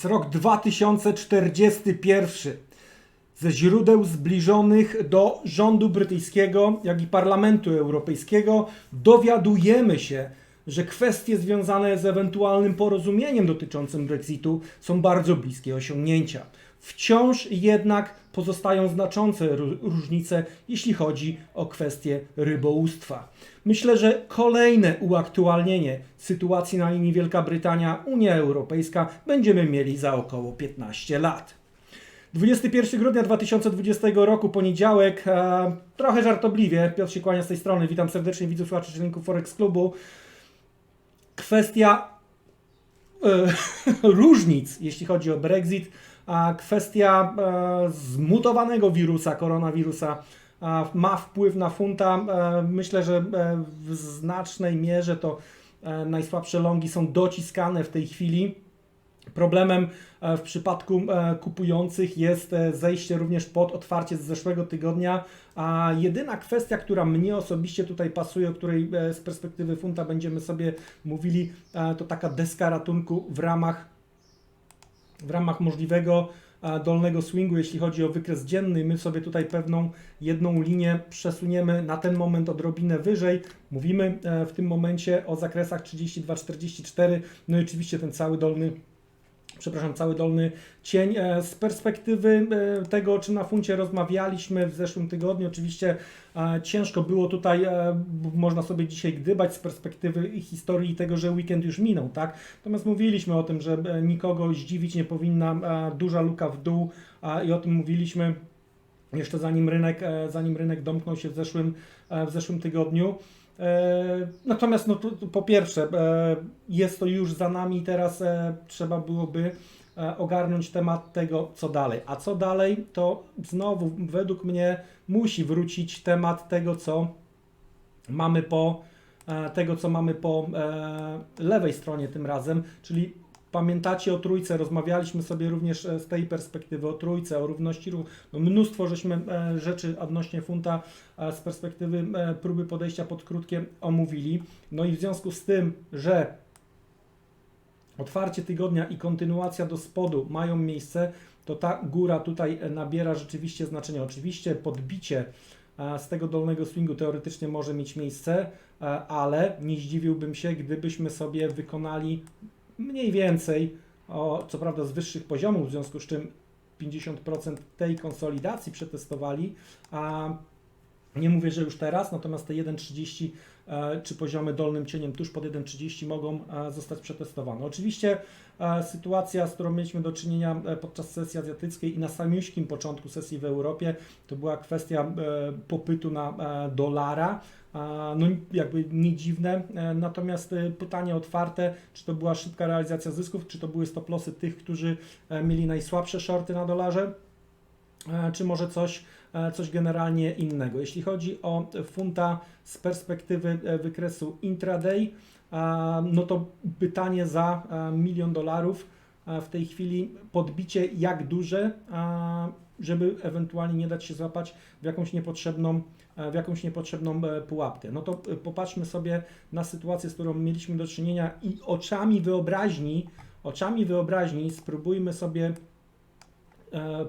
Jest rok 2041. Ze źródeł zbliżonych do rządu brytyjskiego, jak i Parlamentu Europejskiego dowiadujemy się, że kwestie związane z ewentualnym porozumieniem dotyczącym Brexitu są bardzo bliskie osiągnięcia. Wciąż jednak pozostają znaczące ró- różnice, jeśli chodzi o kwestie rybołówstwa. Myślę, że kolejne uaktualnienie sytuacji na linii Wielka Brytania Unia Europejska będziemy mieli za około 15 lat. 21 grudnia 2020 roku, poniedziałek, e, trochę żartobliwie, Piotr się kłania z tej strony, witam serdecznie widzów, słuchaczy czytelników Forex Klubu. Kwestia e, różnic, jeśli chodzi o Brexit, a kwestia e, zmutowanego wirusa, koronawirusa, a, ma wpływ na funta. E, myślę, że e, w znacznej mierze to e, najsłabsze longi są dociskane w tej chwili. Problemem e, w przypadku e, kupujących jest e, zejście również pod otwarcie z zeszłego tygodnia. A jedyna kwestia, która mnie osobiście tutaj pasuje, o której e, z perspektywy funta będziemy sobie mówili, e, to taka deska ratunku w ramach, w ramach możliwego dolnego swingu, jeśli chodzi o wykres dzienny. My sobie tutaj pewną jedną linię przesuniemy na ten moment odrobinę wyżej. Mówimy e, w tym momencie o zakresach 32-44, no i oczywiście ten cały dolny przepraszam, cały dolny cień. E, Z perspektywy e, tego, o czym na funcie rozmawialiśmy w zeszłym tygodniu, oczywiście e, ciężko było tutaj, można sobie dzisiaj gdybać z perspektywy historii tego, że weekend już minął, tak? Natomiast mówiliśmy o tym, że nikogo zdziwić nie powinna duża luka w dół i o tym mówiliśmy jeszcze zanim rynek, zanim rynek domknął się w zeszłym, w zeszłym tygodniu. E, Natomiast no, to, to po pierwsze, e, jest to już za nami, teraz e, trzeba byłoby ogarnąć temat tego, co dalej. A co dalej, to znowu według mnie musi wrócić temat tego, co mamy po tego, co mamy po lewej stronie tym razem, czyli pamiętacie o trójce, rozmawialiśmy sobie również e, z tej perspektywy o trójce, o równości ruchu. No, mnóstwo żeśmy e, rzeczy odnośnie funta z perspektywy e, próby podejścia pod krótkie omówili. No i w związku z tym, że otwarcie tygodnia i kontynuacja do spodu mają miejsce, to ta góra tutaj nabiera rzeczywiście znaczenia. Oczywiście podbicie z tego dolnego swingu teoretycznie może mieć miejsce, ale nie zdziwiłbym się, gdybyśmy sobie wykonali mniej więcej, o, co prawda z wyższych poziomów, w związku z czym 50% tej konsolidacji przetestowali, a nie mówię, że już teraz, natomiast te 1,30 e, czy poziomy dolnym cieniem tuż pod 1,30 mogą e, zostać przetestowane. Oczywiście e, sytuacja, z którą mieliśmy do czynienia podczas sesji azjatyckiej i na samiuśkim początku sesji w Europie, to była kwestia popytu na dolara. No jakby nie dziwne, e, natomiast e, pytanie otwarte, czy to była szybka realizacja zysków, czy to były stop-lossy tych, którzy e, mieli najsłabsze shorty na dolarze, czy może coś, coś generalnie innego. Jeśli chodzi o funta z perspektywy wykresu intraday, no to pytanie za milion dolarów. W tej chwili, podbicie jak duże, żeby ewentualnie nie dać się złapać w jakąś niepotrzebną, e, w jakąś niepotrzebną e, pułapkę. No to e, popatrzmy sobie na sytuację, z którą mieliśmy do czynienia i oczami wyobraźni, oczami wyobraźni spróbujmy sobie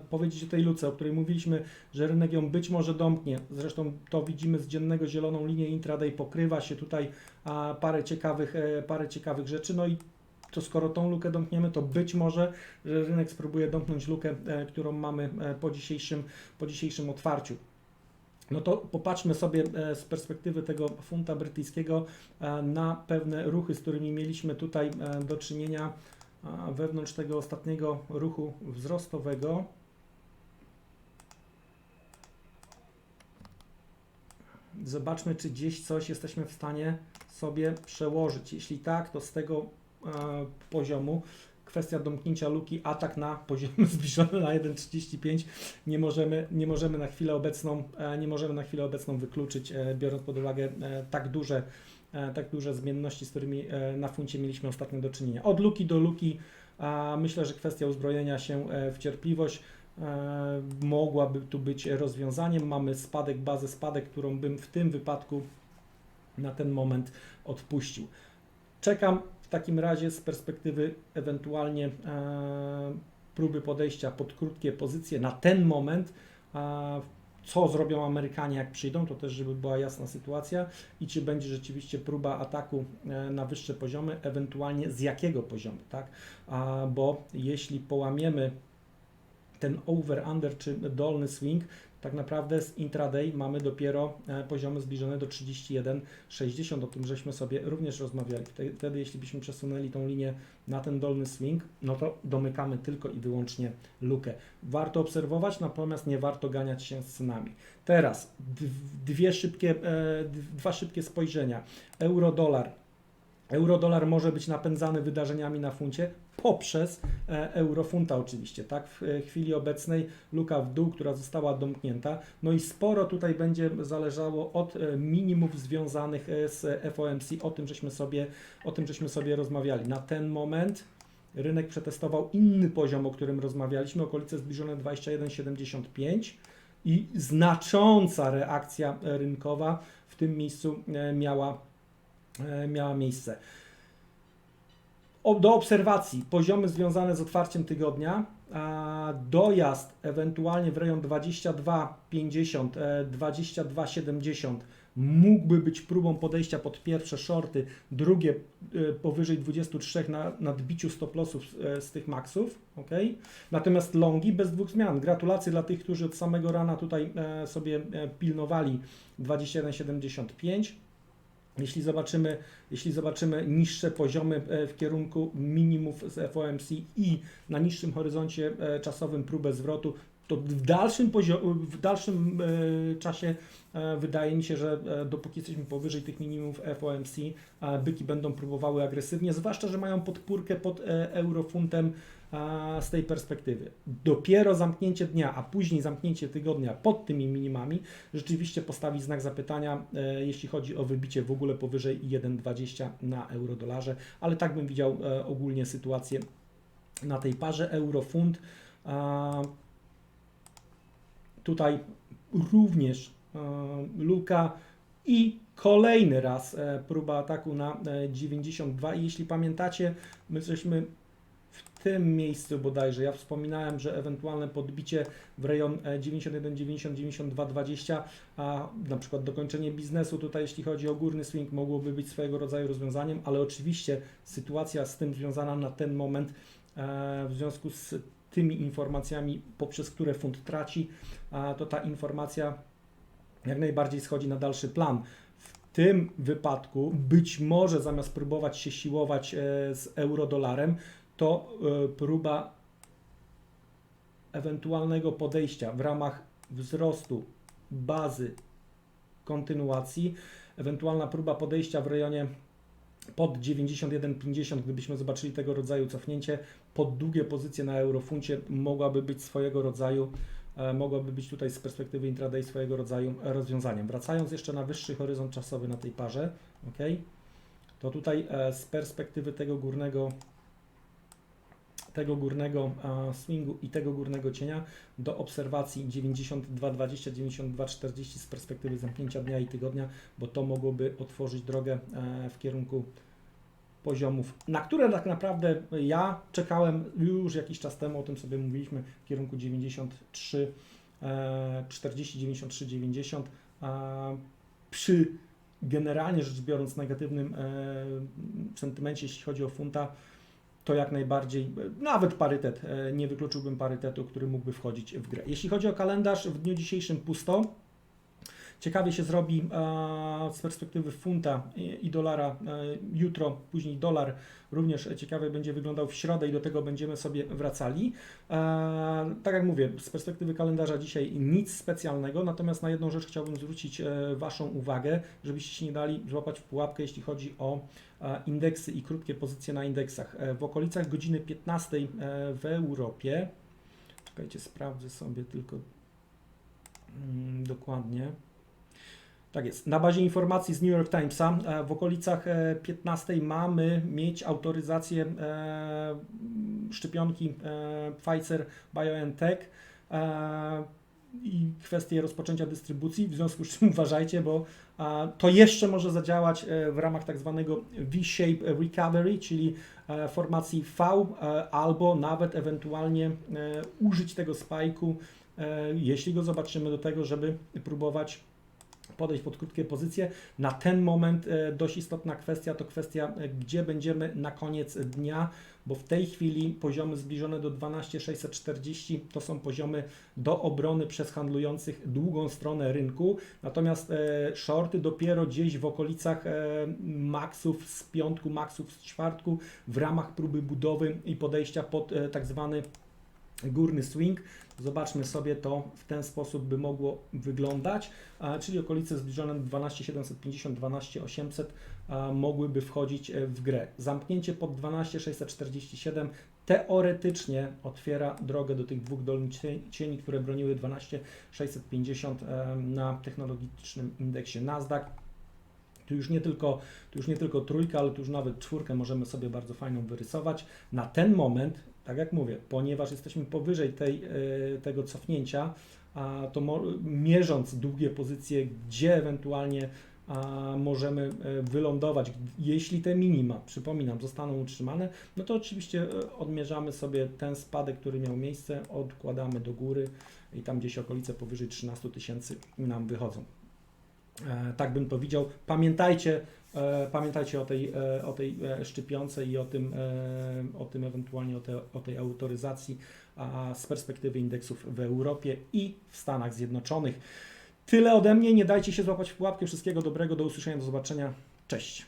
powiedzieć o tej luce, o której mówiliśmy, że rynek ją być może domknie. Zresztą to widzimy z dziennego zieloną linię intraday, pokrywa się tutaj parę, ciekawych, parę ciekawych rzeczy. No i to skoro tą lukę domkniemy, to być może, że rynek spróbuje domknąć lukę, e, którą mamy e, po dzisiejszym, po dzisiejszym otwarciu. No to popatrzmy sobie e, z perspektywy tego funta brytyjskiego na pewne ruchy, z którymi mieliśmy tutaj do czynienia wewnątrz tego ostatniego ruchu wzrostowego. Zobaczmy, czy gdzieś coś jesteśmy w stanie sobie przełożyć. Jeśli tak, to z tego poziomu kwestia domknięcia luki, atak na poziom zbliżony na 1,35 nie możemy, nie możemy na chwilę obecną, e, nie możemy na chwilę obecną wykluczyć, e, biorąc pod uwagę e, tak duże, e, tak duże zmienności, z którymi e, na funcie mieliśmy ostatnio do czynienia. Od luki do luki myślę, że kwestia uzbrojenia się e, w cierpliwość e, mogłaby tu być rozwiązaniem. Mamy spadek, bazę spadek, którą bym w tym wypadku na ten moment odpuścił. Czekam takim razie z perspektywy ewentualnie e, próby podejścia pod krótkie pozycje na ten moment, co zrobią Amerykanie jak przyjdą, to też żeby była jasna sytuacja i czy będzie rzeczywiście próba ataku e, na wyższe poziomy, ewentualnie z jakiego poziomu, tak? Bo jeśli połamiemy ten over-under czy dolny swing, tak naprawdę z intraday mamy dopiero e, poziomy zbliżone do 31,60. O tym żeśmy sobie również rozmawiali. Wtedy, jeśli byśmy przesunęli tą linię na ten dolny swing, no to domykamy tylko i wyłącznie lukę. Warto obserwować, natomiast nie warto ganiać się z cenami. Teraz dwie szybkie, e, dwa szybkie spojrzenia. Euro-dolar. Euro-dolar może być napędzany wydarzeniami na funcie poprzez e, eurofunta oczywiście, tak? W e, chwili obecnej luka w dół, która została domknięta, no i sporo tutaj będzie zależało od e, minimów związanych z FOMC, o tym żeśmy sobie, o tym żeśmy sobie rozmawiali. Na ten moment rynek przetestował inny poziom, o którym rozmawialiśmy, okolice zbliżone 21,75 i znacząca reakcja rynkowa w tym miejscu miała, miała miejsce. Do obserwacji poziomy związane z otwarciem tygodnia, dojazd ewentualnie w rejon 22,50, 22,70 mógłby być próbą podejścia pod pierwsze shorty, drugie e, powyżej 23 na nadbiciu stop lossów e, z tych maksów, ok? Natomiast longi bez dwóch zmian. Gratulacje dla tych, którzy od samego rana tutaj e, sobie pilnowali 21,75. Jeśli zobaczymy, jeśli zobaczymy niższe poziomy e, w kierunku minimów z FOMC i na niższym horyzoncie e, czasowym próbę zwrotu, to w dalszym, w dalszym e, czasie wydaje mi się, że dopóki jesteśmy powyżej tych minimów FOMC, byki będą próbowały agresywnie, zwłaszcza, że mają podpórkę pod eurofuntem z tej perspektywy. Dopiero zamknięcie dnia, a później zamknięcie tygodnia pod tymi minimami rzeczywiście postawi znak zapytania, e, jeśli chodzi o wybicie w ogóle powyżej 1,20 na euro-dolarze, ale tak bym widział e, ogólnie sytuację na tej parze euro-funt. Tutaj również e, luka. I kolejny raz próba ataku na 92 i jeśli pamiętacie, my żeśmy w tym miejscu bodajże. Ja wspominałem, że ewentualne podbicie w rejon 91, 90, 92, 20, a na przykład dokończenie biznesu tutaj, jeśli chodzi o górny swing, mogłoby być swojego rodzaju rozwiązaniem, ale oczywiście sytuacja z tym związana na ten moment e, w związku z tymi informacjami, poprzez które fund traci, to ta informacja jak najbardziej schodzi na dalszy plan. W tym wypadku być może zamiast próbować się siłować e, z euro-dolarem, to e, próba ewentualnego podejścia w ramach wzrostu bazy kontynuacji, ewentualna próba podejścia w rejonie pod 91,50, gdybyśmy zobaczyli tego rodzaju cofnięcie, pod długie pozycje na eurofuncie mogłaby być swojego rodzaju, e, mogłaby być tutaj z perspektywy intraday swojego rodzaju rozwiązaniem. Wracając jeszcze na wyższy horyzont czasowy na tej parze, ok, to tutaj e, z perspektywy tego górnego tego górnego swingu i tego górnego cienia do obserwacji 92-20, 92-40 z perspektywy zamknięcia dnia i tygodnia, bo to mogłoby otworzyć drogę e, w kierunku poziomów, na które tak naprawdę ja czekałem już jakiś czas temu, o tym sobie mówiliśmy, w kierunku 93, 40, 93, 90. Przy generalnie rzecz biorąc negatywnym e, sentymencie, jeśli chodzi o funta, to jak najbardziej, nawet parytet, e, nie wykluczyłbym parytetu, który mógłby wchodzić w grę. Jeśli chodzi o kalendarz, w dniu dzisiejszym pusto. Ciekawie się zrobi z perspektywy funta i dolara e, jutro, później dolar również ciekawie będzie wyglądał w środę i do tego będziemy sobie wracali. Tak jak mówię, z perspektywy kalendarza dzisiaj nic specjalnego, natomiast na jedną rzecz chciałbym zwrócić e, Waszą uwagę, żebyście się nie dali złapać w pułapkę, jeśli chodzi o indeksy i krótkie pozycje na indeksach. E, w okolicach godziny 15 w Europie, czekajcie, sprawdzę sobie tylko mm, dokładnie. Tak jest. Na bazie informacji z New York Timesa e, w okolicach 15 e, mamy mieć autoryzację e, szczepionki Pfizer BioNTech i kwestie rozpoczęcia dystrybucji, w związku z czym uważajcie, bo to jeszcze może zadziałać w ramach tak zwanego V-shape recovery, czyli formacji V, albo nawet ewentualnie użyć tego spajku, jeśli go zobaczymy, do tego, żeby próbować podejść pod krótkie pozycje. Na ten moment e, dość istotna kwestia to kwestia, e, gdzie będziemy na koniec dnia, bo w tej chwili poziomy zbliżone do 12640 to są poziomy do obrony przez handlujących długą stronę rynku, natomiast e, shorty dopiero gdzieś w okolicach maksów z piątku, maksów z czwartku w ramach próby budowy i podejścia pod tak zwany górny swing. Zobaczmy sobie to w ten sposób by mogło wyglądać, czyli okolice zbliżone do 12750, 12800 a, mogłyby wchodzić e, w grę. Zamknięcie pod 12647 teoretycznie otwiera drogę do tych dwóch dolnych cie- cieni, które broniły 12650 e, na technologicznym indeksie Nasdaq. Tu już nie tylko, tu już nie tylko trójka, ale tu już nawet czwórkę możemy sobie bardzo fajną wyrysować. Na ten moment, tak jak mówię, ponieważ jesteśmy powyżej tej, e, tego cofnięcia, a to mierząc długie pozycje, gdzie ewentualnie a możemy e, wylądować, jeśli te minima, przypominam, zostaną utrzymane, no to oczywiście e, odmierzamy sobie ten spadek, który miał miejsce, odkładamy do góry i tam gdzieś okolice powyżej 13 tysięcy nam wychodzą. E, tak bym powiedział. Pamiętajcie, e, pamiętajcie o tej, e, o tej e, szczypiącej i o tym, o tym ewentualnie o, te, o tej autoryzacji z perspektywy indeksów w Europie i w Stanach Zjednoczonych. Tyle ode mnie. Nie dajcie się złapać w pułapkę. Wszystkiego dobrego. Do usłyszenia. Do zobaczenia. Cześć.